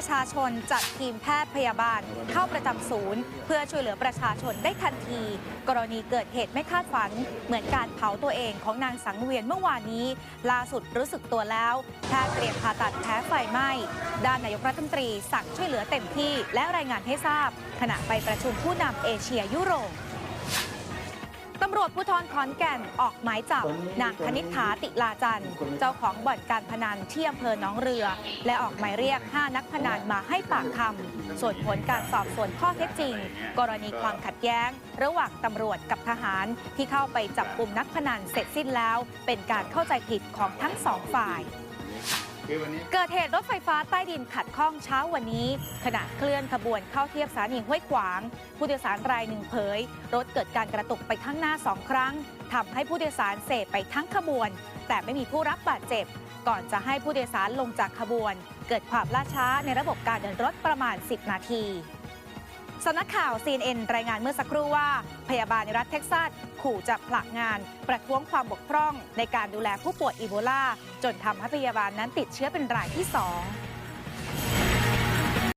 ประชาชนจัดทีมแพทย์พยาบาล เข้าประจำศูนย์ เพื่อช่วยเหลือประชาชนได้ทันที กรณีเกิดเหตุไม่คาดฝัน เหมือนการเผาตัวเองของนางสังเวียนเมื่อวานนี้ ล่าสุดรู้สึกตัวแล้วแพทย์เตรียมผ่าตัดแผลไฟไหม้ด้านนายกรัฐมนตรีสั่งช่วยเหลือเต็มที่ และรายงานให้ทราบ ขณะไปประชุมผู้นำเอเชียยุโรปำรวจภูธรขอนแก่นออกหมายจับนางคณิษฐาติลาจันทร์เจ้าของบ่อนการพนันที่อำเภอหนองเรือ และออกหมายเรียก 5 นักพนันมาให้ปากคำส่วนผลการสอบสวนข้อเท็จจริง กรณีความขัดแย้ง ระหว่างตำรวจกับทหารที่เข้าไปจับกลุ่มนักพนันเสร็จสิ้นแล้ว เป็นการเข้าใจผิดของทั้งสองฝ่าย เกิดเหตุรถไฟฟ้าใต้ดินขัดข้องเช้าวันนี้ ขณะเคลื่อนขบวนเข้าเทียบสถานีห้วยขวาง ผู้โดยสารรายหนึ่งเผย รถเกิดการกระตุกไปข้างหน้าสองครั้งทำให้ผู้โดยสารเสพไปทั้งขบวน แต่ไม่มีผู้รับบาดเจ็บ ก่อนจะให้ผู้โดยสารลงจากขบวน เกิดความล่าช้าในระบบการเดินรถประมาณ 10 นาที สำนักข่าว CNN รายงานเมื่อสักครู่ว่า พยาบาลในรัฐเท็กซัส ขู่จะผลักงาน ประท้วงความบกพร่อง ในการดูแลผู้ป่วยอีโบลา จนทำให้พยาบาลนั้นติดเชื้อเป็นรายที่2